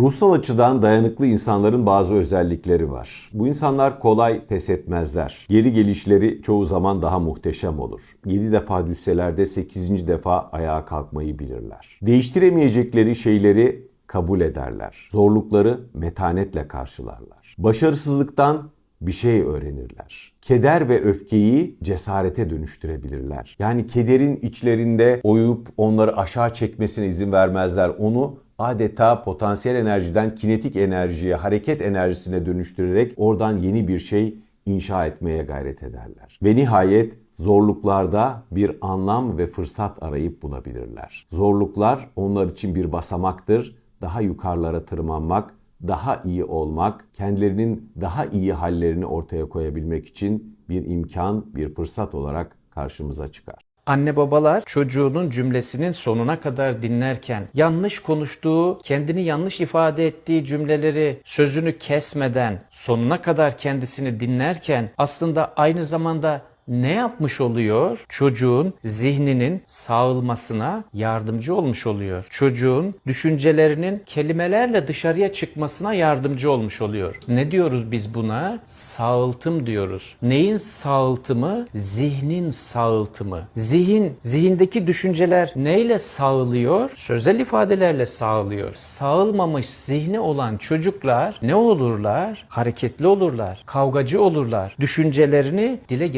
Ruhsal açıdan dayanıklı insanların bazı özellikleri var. Bu insanlar kolay pes etmezler. Geri gelişleri çoğu zaman daha muhteşem olur. 7 defa düşseler de 8. defa ayağa kalkmayı bilirler. Değiştiremeyecekleri şeyleri kabul ederler. Zorlukları metanetle karşılarlar. Başarısızlıktan bir şey öğrenirler. Keder ve öfkeyi cesarete dönüştürebilirler. Yani kederin içlerinde oyup onları aşağı çekmesine izin vermezler. Onu adeta potansiyel enerjiden kinetik enerjiye, hareket enerjisine dönüştürerek oradan yeni bir şey inşa etmeye gayret ederler. Ve nihayet zorluklarda bir anlam ve fırsat arayıp bulabilirler. Zorluklar onlar için bir basamaktır. Daha yukarılara tırmanmak, daha iyi olmak, kendilerinin daha iyi hallerini ortaya koyabilmek için bir imkan, bir fırsat olarak karşımıza çıkar. Anne babalar çocuğunun cümlesinin sonuna kadar dinlerken yanlış konuştuğu, kendini yanlış ifade ettiği cümleleri sözünü kesmeden sonuna kadar kendisini dinlerken aslında aynı zamanda ne yapmış oluyor? Çocuğun zihninin sağılmasına yardımcı olmuş oluyor. Çocuğun düşüncelerinin kelimelerle dışarıya çıkmasına yardımcı olmuş oluyor. Ne diyoruz biz buna? Sağıltım diyoruz. Neyin sağıltımı? Zihnin sağıltımı. Zihin, zihindeki düşünceler neyle sağılıyor? Sözel ifadelerle sağılıyor. Sağılmamış zihni olan çocuklar ne olurlar? Hareketli olurlar, kavgacı olurlar. Düşüncelerini dile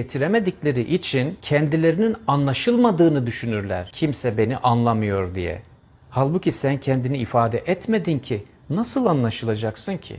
getiremedikleri için kendilerinin anlaşılmadığını düşünürler. Kimse beni anlamıyor diye. Halbuki sen kendini ifade etmedin ki nasıl anlaşılacaksın ki?